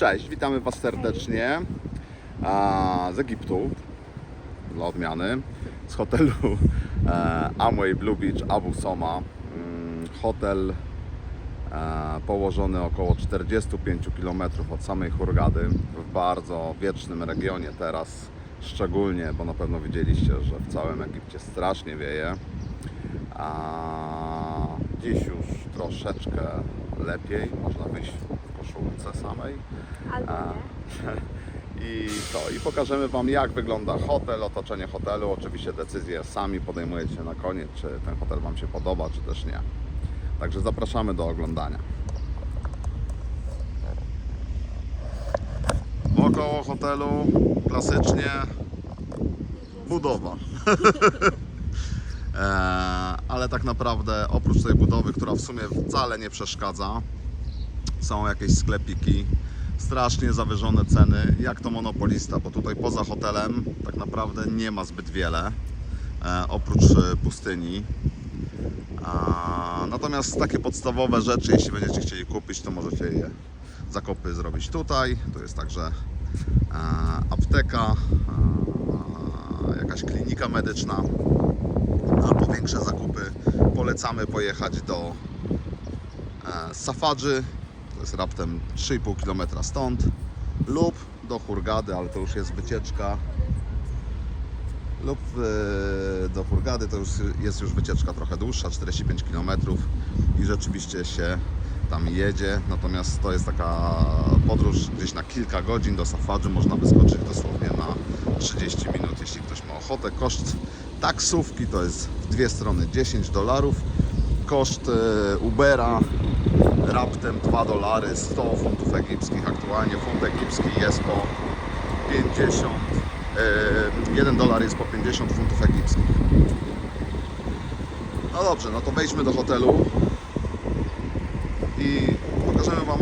Cześć, witamy Was serdecznie z Egiptu, dla odmiany, z hotelu e, Amway Blue Beach Abu Soma. Mm, Hotel e, położony około 45 km od samej Hurgady, w bardzo wiecznym regionie teraz, szczególnie, bo na pewno widzieliście, że w całym Egipcie strasznie wieje. A dziś już troszeczkę lepiej, można wyjść w koszulce samej. Albo. I to, i pokażemy Wam jak wygląda hotel, otoczenie hotelu. Oczywiście decyzję sami podejmujecie na koniec, czy ten hotel Wam się podoba, czy też nie. Także zapraszamy do oglądania. Wokoło hotelu klasycznie budowa. E, ale tak naprawdę oprócz tej budowy, która w sumie wcale nie przeszkadza, są jakieś sklepiki, strasznie zawyżone ceny, jak to monopolista, bo tutaj poza hotelem tak naprawdę nie ma zbyt wiele, e, oprócz e, pustyni. Natomiast takie podstawowe rzeczy, jeśli będziecie chcieli kupić, to możecie je zakupy zrobić tutaj. Tu jest także e, apteka, jakaś klinika medyczna. A po większe zakupy polecamy pojechać do Safadży, to jest raptem 3,5 km stąd, lub do Hurgady, ale to już jest wycieczka, lub e, do Hurgady to już jest już wycieczka trochę dłuższa, 45 km i rzeczywiście się tam jedzie, natomiast to jest taka podróż gdzieś na kilka godzin do Safadży, można wyskoczyć dosłownie na 30 minut, jeśli ktoś ma ochotę. Koszt taksówki to jest w dwie strony 10 dolarów, koszt e, Ubera raptem 2 dolary, 100 funtów egipskich. Aktualnie funt egipski jest po 50, e, 1 dolar jest po 50 funtów egipskich. No dobrze, no to wejdźmy do hotelu i pokażemy Wam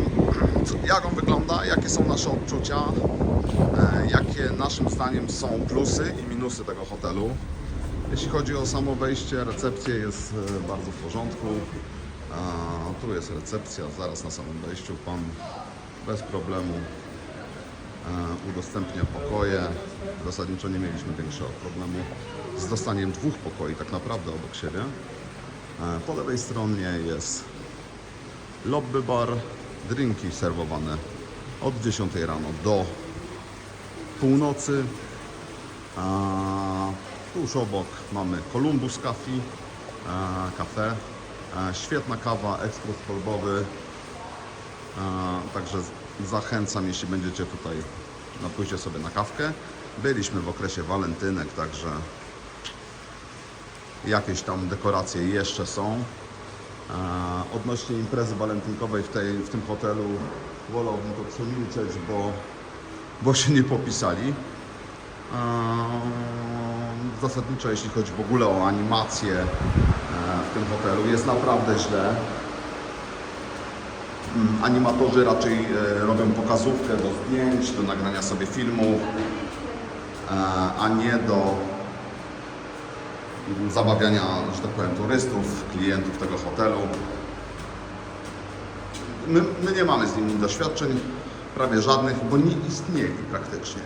jak on wygląda, jakie są nasze odczucia, e, jakie naszym zdaniem są plusy i minusy tego hotelu. Jeśli chodzi o samo wejście, recepcja jest e, bardzo w porządku. Tu jest recepcja, zaraz na samym wejściu Pan bez problemu e, udostępnia pokoje. Zasadniczo nie mieliśmy większego problemu z dostaniem dwóch pokoi tak naprawdę obok siebie. E, Po lewej stronie jest lobby bar, drinki serwowane od 10 rano do północy. A tuż obok mamy Columbus Coffee, e, kafe. E, Świetna kawa, ekspres kolbowy. E, Także zachęcam, jeśli będziecie tutaj, no sobie na kawkę. Byliśmy w okresie walentynek, także jakieś tam dekoracje jeszcze są. E, Odnośnie imprezy walentynkowej w, tej, w tym hotelu wolałbym to przemilczeć, bo, bo się nie popisali. Zasadniczo jeśli chodzi w ogóle o animację w tym hotelu jest naprawdę źle. Mm, Animatorzy raczej e, robią pokazówkę do zdjęć, do nagrania sobie filmu, e, a nie do zabawiania, że tak powiem, turystów, klientów tego hotelu. My, my nie mamy z nimi doświadczeń, prawie żadnych, bo nie istnieli praktycznie.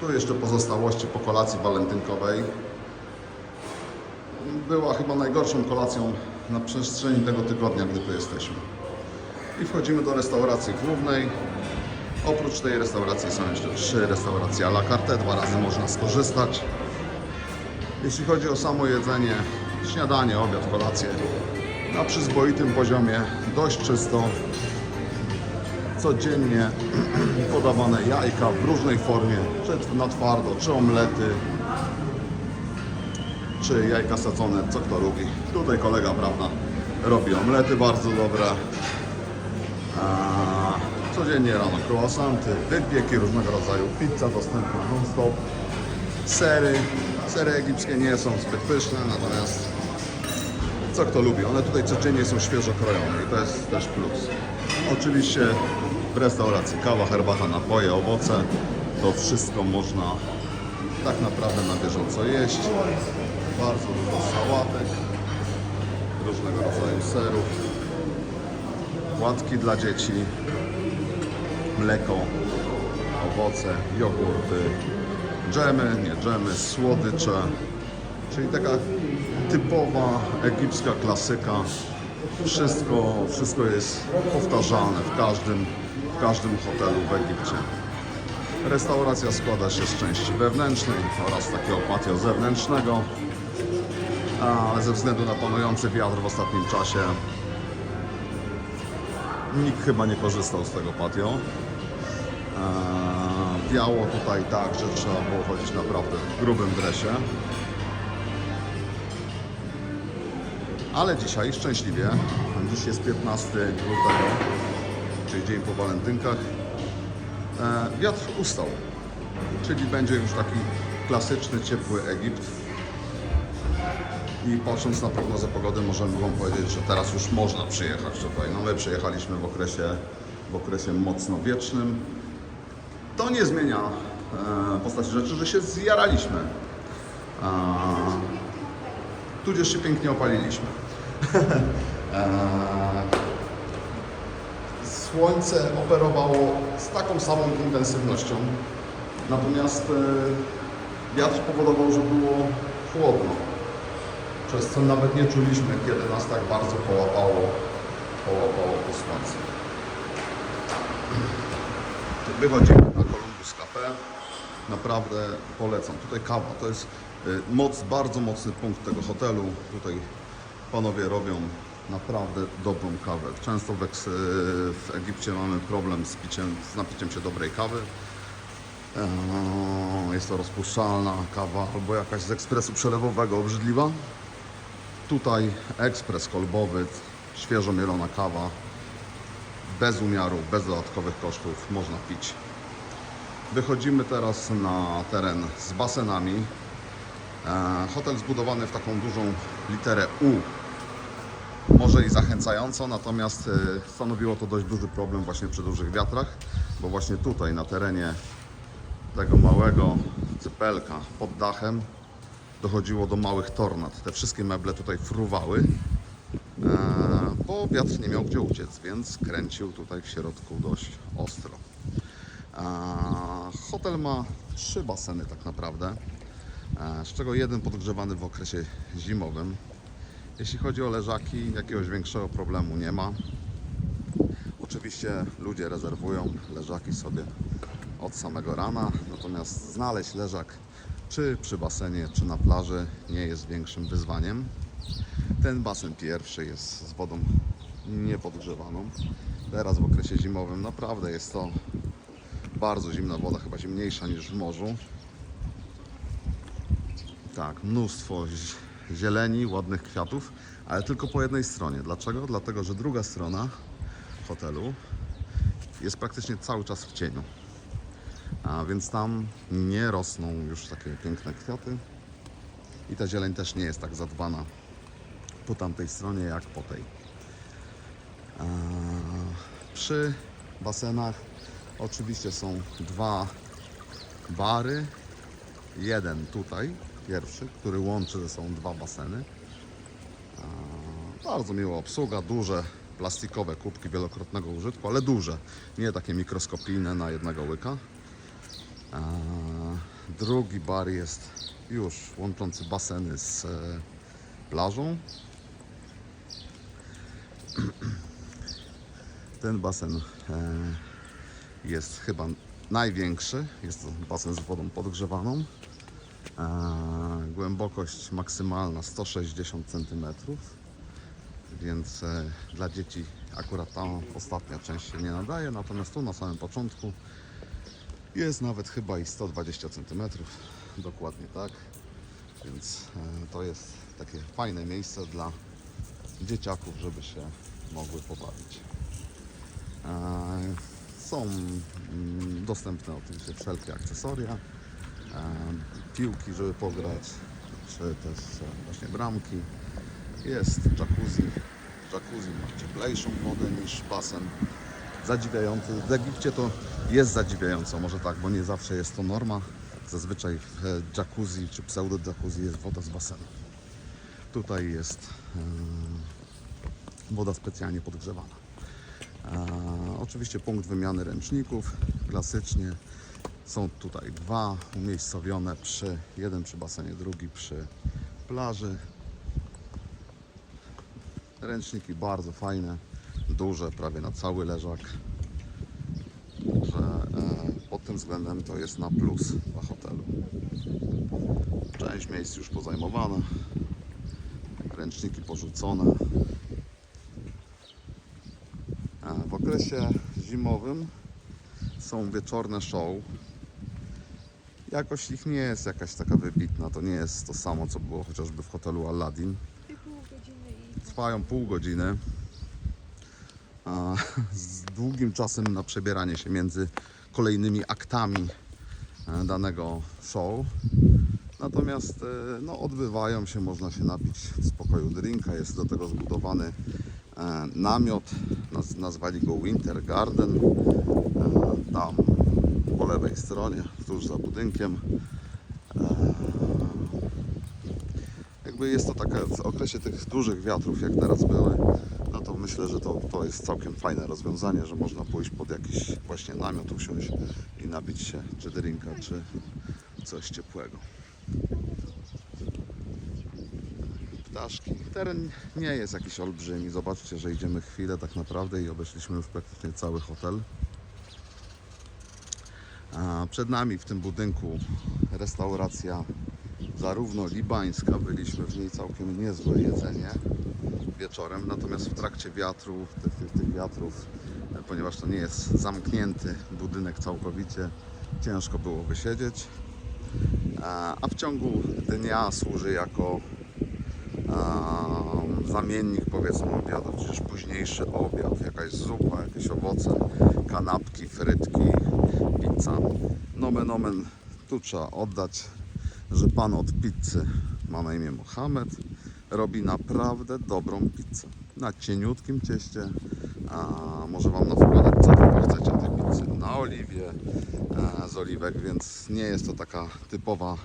Tu jeszcze pozostałości po kolacji walentynkowej. Była chyba najgorszą kolacją na przestrzeni tego tygodnia, gdy tu jesteśmy. I wchodzimy do restauracji głównej. Oprócz tej restauracji są jeszcze trzy restauracje à la carte, dwa razy można skorzystać. Jeśli chodzi o samo jedzenie, śniadanie, obiad, kolację, na przyzwoitym poziomie, dość czysto, codziennie podawane jajka w różnej formie, czy na twardo, czy omlety, czy jajka sadzone, co kto lubi. Tutaj kolega, prawda, robi omlety bardzo dobre. A, codziennie rano croissanty, wypieki różnego rodzaju, pizza dostępna non-stop, sery. Sery egipskie nie są zbyt pyszne, natomiast co kto lubi. One tutaj codziennie są świeżo krojone i to jest też plus. Oczywiście w restauracji kawa, herbata, napoje, owoce. To wszystko można tak naprawdę na bieżąco jeść. Bardzo dużo sałatek, różnego rodzaju serów, płatki dla dzieci. mleko, owoce, jogurty, dżemy, nie dżemy, słodycze, czyli taka typowa egipska klasyka. Wszystko, wszystko jest powtarzalne w każdym, w każdym hotelu w Egipcie. Restauracja składa się z części wewnętrznej oraz takiego patio zewnętrznego, ale ze względu na panujący wiatr w ostatnim czasie nikt chyba nie korzystał z tego patio. Eee, Wiało tutaj tak, że trzeba było chodzić naprawdę w grubym dresie. Ale dzisiaj szczęśliwie, dziś jest 15 lutego, czyli dzień po walentynkach, e, wiatr ustał. Czyli będzie już taki klasyczny, ciepły Egipt. I patrząc na prognozę pogody możemy Wam powiedzieć, że teraz już można przyjechać tutaj. No my przyjechaliśmy w okresie, w okresie mocno wiecznym. To nie zmienia e, postaci rzeczy, że się zjaraliśmy. E, tudzież się pięknie opaliliśmy. e, słońce operowało z taką samą intensywnością, natomiast e, wiatr powodował, że było chłodno przez co nawet nie czuliśmy, kiedy nas tak bardzo połapało, połapało to słońce. Wychodzimy na Columbus Cafe. Naprawdę polecam. Tutaj kawa to jest y, moc, bardzo mocny punkt tego hotelu. Tutaj panowie robią naprawdę dobrą kawę. Często w, Eks- w Egipcie mamy problem z, piciem, z napiciem się dobrej kawy. Eee, Jest to rozpuszczalna kawa albo jakaś z ekspresu przelewowego obrzydliwa. Tutaj ekspres kolbowy, świeżo mielona kawa, bez umiaru, bez dodatkowych kosztów, można pić. Wychodzimy teraz na teren z basenami. E, Hotel zbudowany w taką dużą literę U. Może i zachęcająco, natomiast e, stanowiło to dość duży problem właśnie przy dużych wiatrach, bo właśnie tutaj na terenie tego małego cypelka pod dachem dochodziło do małych tornad. Te wszystkie meble tutaj fruwały, e, bo wiatr nie miał gdzie uciec, więc kręcił tutaj w środku dość ostro. E, Hotel ma trzy baseny tak naprawdę, e, z czego jeden podgrzewany w okresie zimowym. Jeśli chodzi o leżaki, jakiegoś większego problemu nie ma. Oczywiście ludzie rezerwują leżaki sobie od samego rana, natomiast znaleźć leżak czy przy basenie, czy na plaży nie jest większym wyzwaniem. Ten basen pierwszy jest z wodą niepodgrzewaną. Teraz w okresie zimowym naprawdę jest to bardzo zimna woda, chyba zimniejsza niż w morzu. Tak, mnóstwo zi- zieleni, ładnych kwiatów, ale tylko po jednej stronie. Dlaczego? Dlatego, że druga strona hotelu jest praktycznie cały czas w cieniu. A więc tam nie rosną już takie piękne kwiaty i ta zieleń też nie jest tak zadbana po tamtej stronie jak po tej. A, przy basenach oczywiście są dwa bary. Jeden tutaj, pierwszy, który łączy ze sobą dwa baseny. A, bardzo miła obsługa, duże plastikowe kubki wielokrotnego użytku, ale duże, nie takie mikroskopijne na jednego łyka. Drugi bar jest już łączący baseny z e, plażą. Ten basen e, jest chyba największy. Jest to basen z wodą podgrzewaną. E, głębokość maksymalna 160 cm. Więc dla dzieci akurat ta ostatnia część się nie nadaje. Natomiast tu na samym początku jest nawet chyba i 120 cm, dokładnie tak. Więc e, to jest takie fajne miejsce dla dzieciaków, żeby się mogły pobawić. E, Są mm, dostępne oczywiście wszelkie akcesoria, e, piłki, żeby pograć, czy też właśnie bramki. Jest jacuzzi. Jacuzzi ma cieplejszą wodę niż basen zadziwiający. W Egipcie to jest zadziwiająco, może tak, bo nie zawsze jest to norma. Zazwyczaj w e, jacuzzi czy pseudo jacuzzi jest woda z basenu. Tutaj jest e, woda specjalnie podgrzewana. A, oczywiście punkt wymiany ręczników, klasycznie. Są tutaj dwa umiejscowione przy, jeden przy basenie, drugi przy plaży. Ręczniki bardzo fajne, duże, prawie na cały leżak. Także e, pod tym względem to jest na plus dla hotelu. Część miejsc już pozajmowana, ręczniki porzucone. A w okresie zimowym są wieczorne show. Jakość ich nie jest jakaś taka wybitna, to nie jest to samo co było chociażby w hotelu Aladdin. Trwają pół godziny. Z długim czasem na przebieranie się między kolejnymi aktami e, danego show. Natomiast e, no, odbywają się, można się napić w spokoju drinka. Jest do tego zbudowany e, namiot. Naz, nazwali go Winter Garden. Tam po lewej stronie, tuż za budynkiem. jakby jest to takie w okresie tych dużych wiatrów, jak teraz były, myślę, że to, to jest całkiem fajne rozwiązanie, że można pójść pod jakiś właśnie namiot, usiąść i napić się czy drinka, czy coś ciepłego. Ptaszki. Teren nie jest jakiś olbrzymi. Zobaczcie, że idziemy chwilę tak naprawdę i obeszliśmy już praktycznie cały hotel. A przed nami w tym budynku restauracja zarówno libańska, byliśmy w niej całkiem niezłe jedzenie wieczorem, natomiast w trakcie wiatru, tych, tych, wiatrów, e, ponieważ to nie jest zamknięty budynek całkowicie, ciężko było wysiedzieć, a, a w ciągu dnia służy jako a, zamiennik powiedzmy obiadu, przecież późniejszy obiad, jakaś zupa, jakieś owoce, kanapki, frytki, pizza. Nomen omen, tu trzeba oddać że pan od pizzy ma na imię Mohamed, robi naprawdę dobrą pizzę. Na cieniutkim cieście, a może Wam nawkładać co tylko chcecie tej pizzy. Na oliwie, e, z oliwek, więc nie jest to taka typowa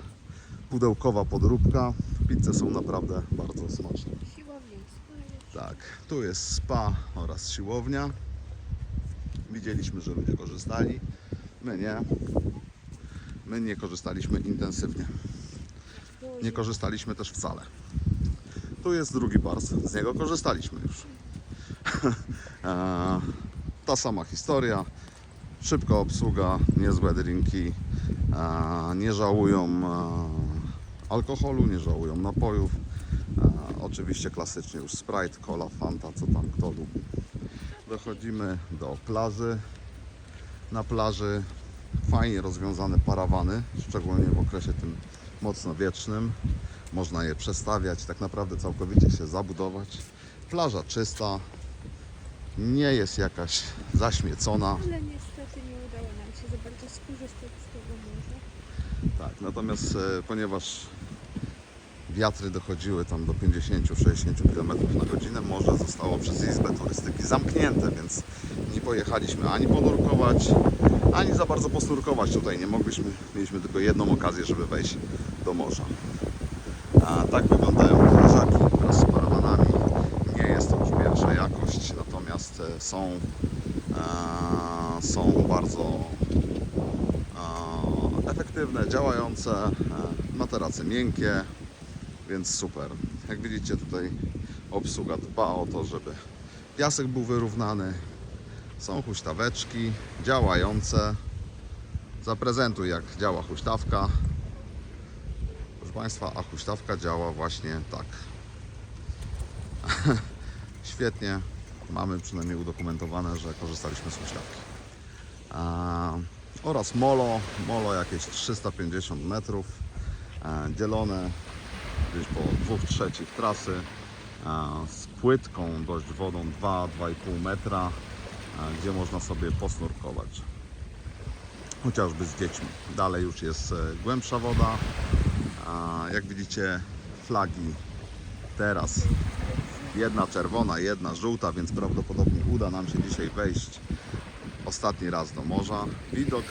pudełkowa podróbka. Pizze są naprawdę bardzo smaczne. Tak, tu jest spa oraz siłownia. Widzieliśmy, że ludzie korzystali. My nie. My nie korzystaliśmy intensywnie. Nie korzystaliśmy też wcale. Tu jest drugi bars, z niego korzystaliśmy już. Ta sama historia, szybka obsługa, niezłe drinki, nie żałują alkoholu, nie żałują napojów. Oczywiście klasycznie już Sprite, Cola, Fanta, co tam kto lubi. Dochodzimy do plaży. Na plaży fajnie rozwiązane parawany, szczególnie w okresie tym mocno wiecznym. Można je przestawiać, tak naprawdę całkowicie się zabudować. Plaża czysta, nie jest jakaś zaśmiecona. Ale niestety nie udało nam się za bardzo skorzystać z tego morza. Tak, natomiast e, ponieważ wiatry dochodziły tam do 50-60 km na godzinę, morze zostało przez Izbę Turystyki zamknięte, więc nie pojechaliśmy ani ponurkować, ani za bardzo posnurkować tutaj nie mogliśmy. Mieliśmy tylko jedną okazję, żeby wejść do morza. A tak wyglądają wraz z parawanami. Nie jest to już pierwsza jakość, natomiast e, są, e, są bardzo e, efektywne, działające, e, materace miękkie, więc super. Jak widzicie tutaj obsługa dba o to, żeby piasek był wyrównany. Są huśtaweczki działające. Zaprezentuj jak działa huśtawka. Państwa, a huśtawka działa właśnie tak. Świetnie. Mamy przynajmniej udokumentowane, że korzystaliśmy z huśtawki. Oraz molo, molo jakieś 350 metrów, e, dzielone gdzieś po dwóch trzecich trasy e, z płytką dość wodą 2-2,5 metra, e, gdzie można sobie posnurkować chociażby z dziećmi. Dalej już jest e, głębsza woda. A jak widzicie flagi teraz jedna czerwona, jedna żółta, więc prawdopodobnie uda nam się dzisiaj wejść ostatni raz do morza. Widok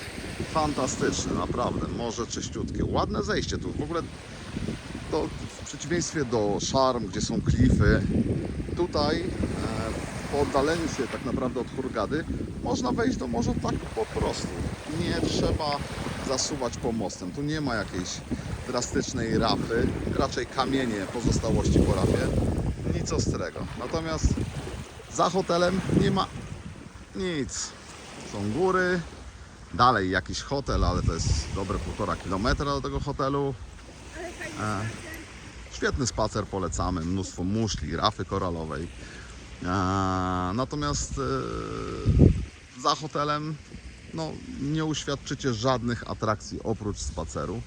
fantastyczny, naprawdę. Morze czyściutkie. Ładne zejście tu. W ogóle to w przeciwieństwie do Szarm, gdzie są klify, tutaj e, po oddaleniu się tak naprawdę od Hurgady można wejść do morza tak po prostu. Nie trzeba zasuwać pomostem. Tu nie ma jakiejś drastycznej rapy, raczej kamienie pozostałości po rapie. Nic ostrego. Natomiast za hotelem nie ma nic. Są góry, dalej jakiś hotel, ale to jest dobre półtora kilometra do tego hotelu. E, Świetny spacer polecamy, mnóstwo muszli, rafy koralowej. E, Natomiast e, za hotelem no, nie uświadczycie żadnych atrakcji oprócz spaceru.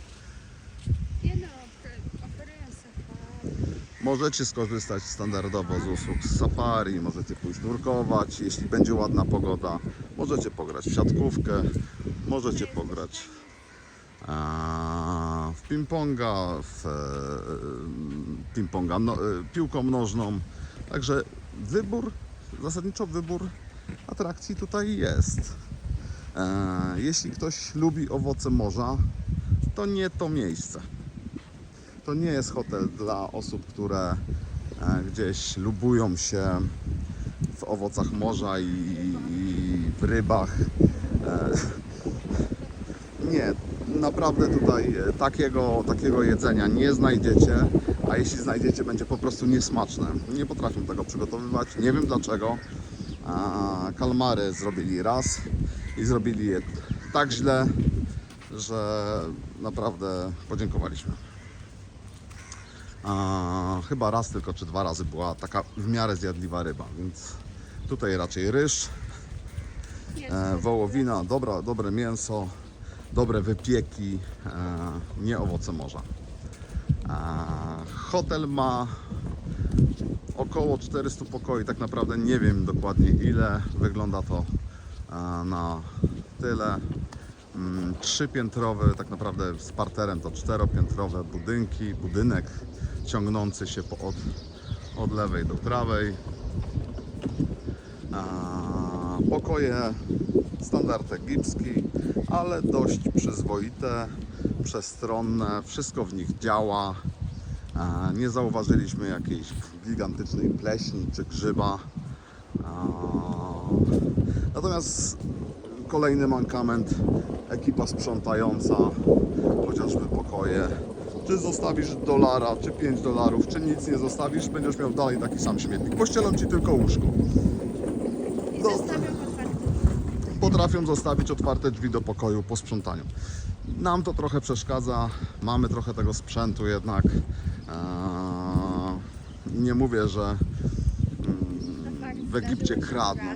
Nie no, ofer- oferują safari. Możecie skorzystać standardowo z usług safari, możecie pójść nurkować, jeśli będzie ładna pogoda. Możecie pograć w siatkówkę, możecie pograć e, w ping-ponga, w e, ping-ponga, no, e, piłką nożną. Także wybór, zasadniczo wybór atrakcji tutaj jest. Jeśli ktoś lubi owoce morza, to nie to miejsce. To nie jest hotel dla osób, które e, gdzieś lubują się w owocach morza i, i w rybach. E, Nie, naprawdę tutaj e, takiego, takiego jedzenia nie znajdziecie, a jeśli znajdziecie, będzie po prostu niesmaczne. Nie potrafią tego przygotowywać, nie wiem dlaczego. Kalmary zrobili raz i zrobili je tak źle, że naprawdę podziękowaliśmy. A, chyba raz tylko czy dwa razy była taka w miarę zjadliwa ryba, więc tutaj raczej ryż, e, wołowina, dobra, dobre mięso, dobre wypieki, e, nie owoce morza. E, hotel ma około 400 pokoi, tak naprawdę nie wiem dokładnie ile, wygląda to e, na tyle. Mm, Trzypiętrowy, tak naprawdę z parterem to czteropiętrowe budynki, budynek ciągnący się po, od, od lewej do prawej. A, pokoje standard egipski, ale dość przyzwoite, przestronne, wszystko w nich działa. A, nie zauważyliśmy jakiejś gigantycznej pleśni czy grzyba. A, natomiast kolejny mankament, ekipa sprzątająca, chociażby pokoje. Czy zostawisz dolara, czy 5 dolarów, czy nic nie zostawisz, będziesz miał dalej taki sam śmietnik. Pościelą ci tylko łóżko. I do- otwarty. Potrafią zostawić otwarte drzwi do pokoju po sprzątaniu. Nam to trochę przeszkadza, mamy trochę tego sprzętu jednak. Eee, nie mówię, że No tak, w Egipcie kradną.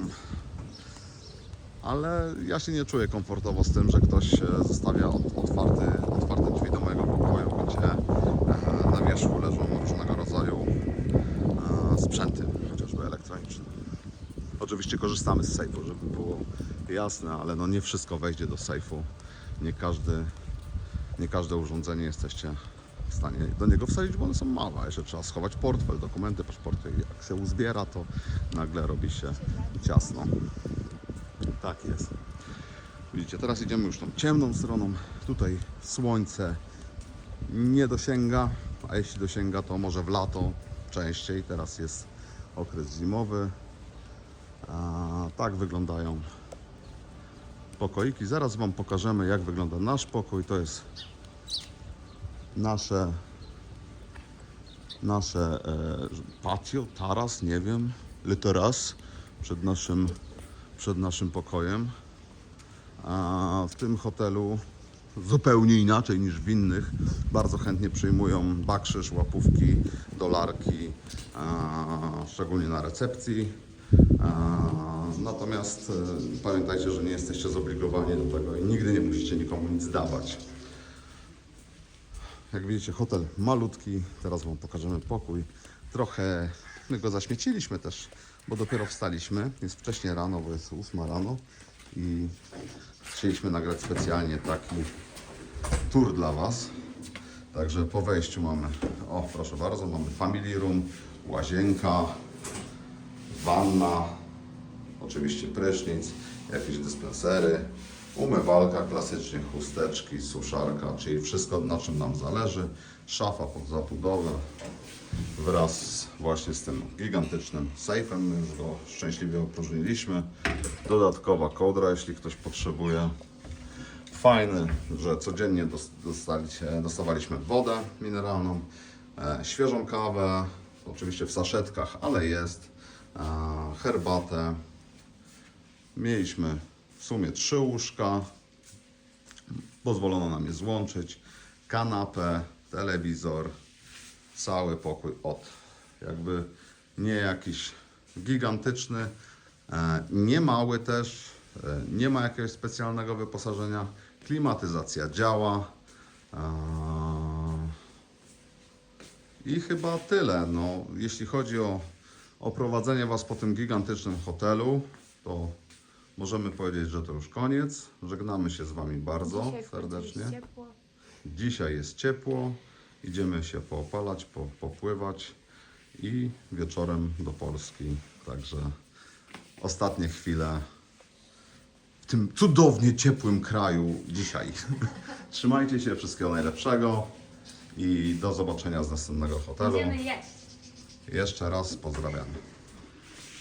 Ale ja się nie czuję komfortowo z tym, że ktoś zostawia ot- otwarty, otwarte drzwi do mojego pokoju, gdzie e, na wierzchu leżą różnego rodzaju e, sprzęty, chociażby elektroniczne. Oczywiście korzystamy z sejfu, żeby było jasne, ale no nie wszystko wejdzie do sejfu. Nie każdy, nie każde urządzenie jesteście w stanie do niego wsadzić, bo one są małe. Jeszcze trzeba schować portfel, dokumenty, paszporty. Jak się uzbiera, to nagle robi się ciasno. Tak jest. Widzicie, teraz idziemy już tą ciemną stroną. Tutaj słońce nie dosięga, jeśli dosięga, to może w lato częściej. Teraz jest okres zimowy. A, tak wyglądają pokoiki. Zaraz Wam pokażemy, jak wygląda nasz pokój. To jest nasze nasze e, patio, taras, nie wiem, literas przed naszym, przed naszym pokojem. A w tym hotelu zupełnie inaczej niż w innych. Bardzo chętnie przyjmują bakrzyż, łapówki, dolarki, szczególnie na recepcji. Natomiast e, pamiętajcie, że nie jesteście zobligowani do tego i nigdy nie musicie nikomu nic dawać. Jak widzicie, hotel malutki. Teraz Wam pokażemy pokój. Trochę my go zaśmieciliśmy też, bo dopiero wstaliśmy. Jest wcześnie rano, bo jest 8 rano i chcieliśmy nagrać specjalnie taki tour dla Was. Także po wejściu mamy, o proszę bardzo, mamy family room, łazienka, wanna, oczywiście prysznic, jakieś dyspensery, umywalka, klasycznie chusteczki, suszarka, czyli wszystko na czym nam zależy. szafa pod zabudowę wraz właśnie z tym gigantycznym sejfem. My już go szczęśliwie opróżniliśmy. Dodatkowa kołdra, jeśli ktoś potrzebuje. Fajny, że codziennie dostawaliśmy wodę mineralną, e, świeżą kawę, oczywiście w saszetkach, ale jest, e, herbatę. Mieliśmy w sumie trzy łóżka, pozwolono nam je złączyć, kanapę, telewizor, cały pokój od jakby nie jakiś gigantyczny, e, nie mały też, nie ma jakiegoś specjalnego wyposażenia, klimatyzacja działa. I chyba tyle. No, jeśli chodzi o, o prowadzenie Was po tym gigantycznym hotelu, to możemy powiedzieć, że to już koniec. Żegnamy się z Wami bardzo Dzisiaj serdecznie. jest ciepło. Dzisiaj jest ciepło, idziemy się poopalać, po, popływać i wieczorem do Polski. Także ostatnie chwile w tym cudownie ciepłym kraju dzisiaj. Trzymajcie się, wszystkiego najlepszego i do zobaczenia z następnego hotelu. Jeść. Jeszcze raz pozdrawiamy.